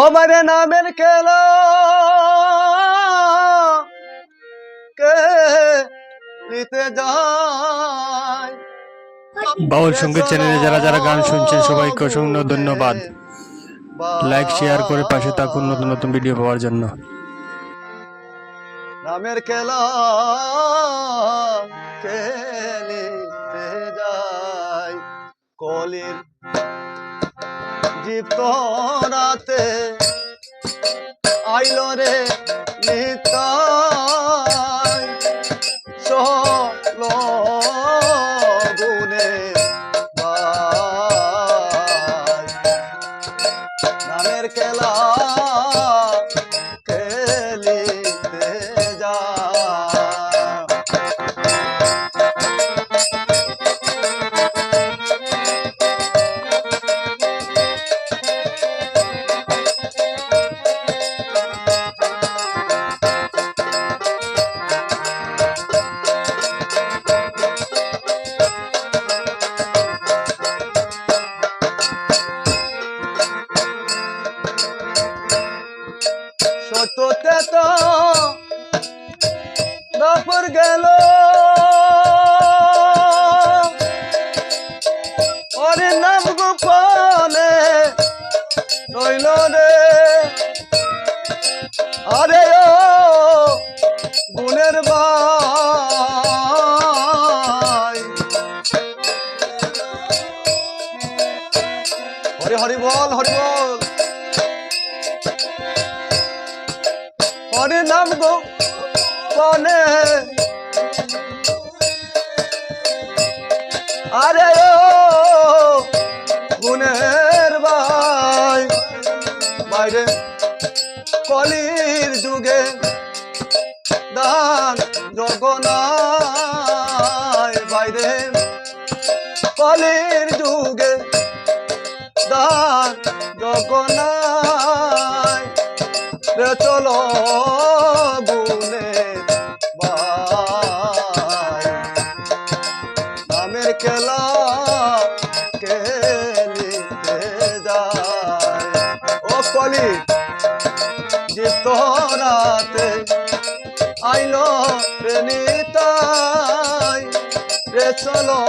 ও মারে নামের খেলা। কে নিতে যায়? বাউল সংগীত চ্যানেলে যারা যারা গান শুনছেন সবাইকে অসংখ্য ধন্যবাদ। লাইক শেয়ার করে পাশে থাকুন নতুন নতুন ভিডিও পাওয়ার জন্য। নামের খেলা খেলিতে যায়? কলির জীব রাতে আইল রে। গেল। ওরে নাম গোপনে রইল রে। আরে গুণের ভাই আরে ও গুণের ভাই, বাইরে কলির যুগে দান জগনায় বাইরে কলির যুগে দান জগনায় চলো যে তোরাতে আইলো রে নিতাই রে চলো।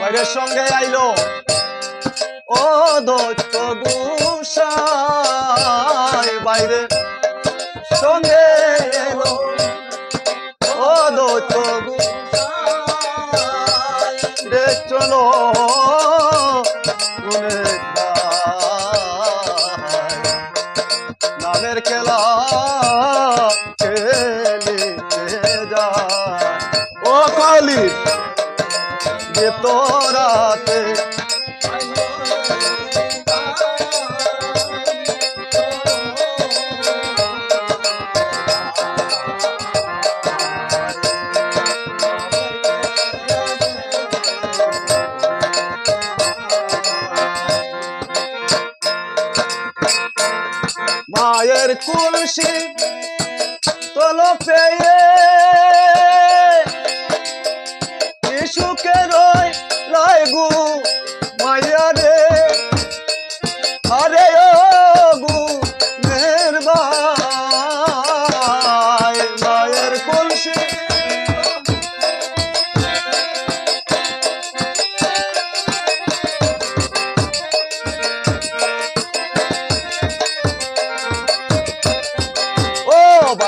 বাইরের সঙ্গে আইলো। ও দৈত্য গুসাই বাইরে সঙ্গে নামের খেলা খেলিতে যায়। ও কালি যে তোরাতে কুলসি তল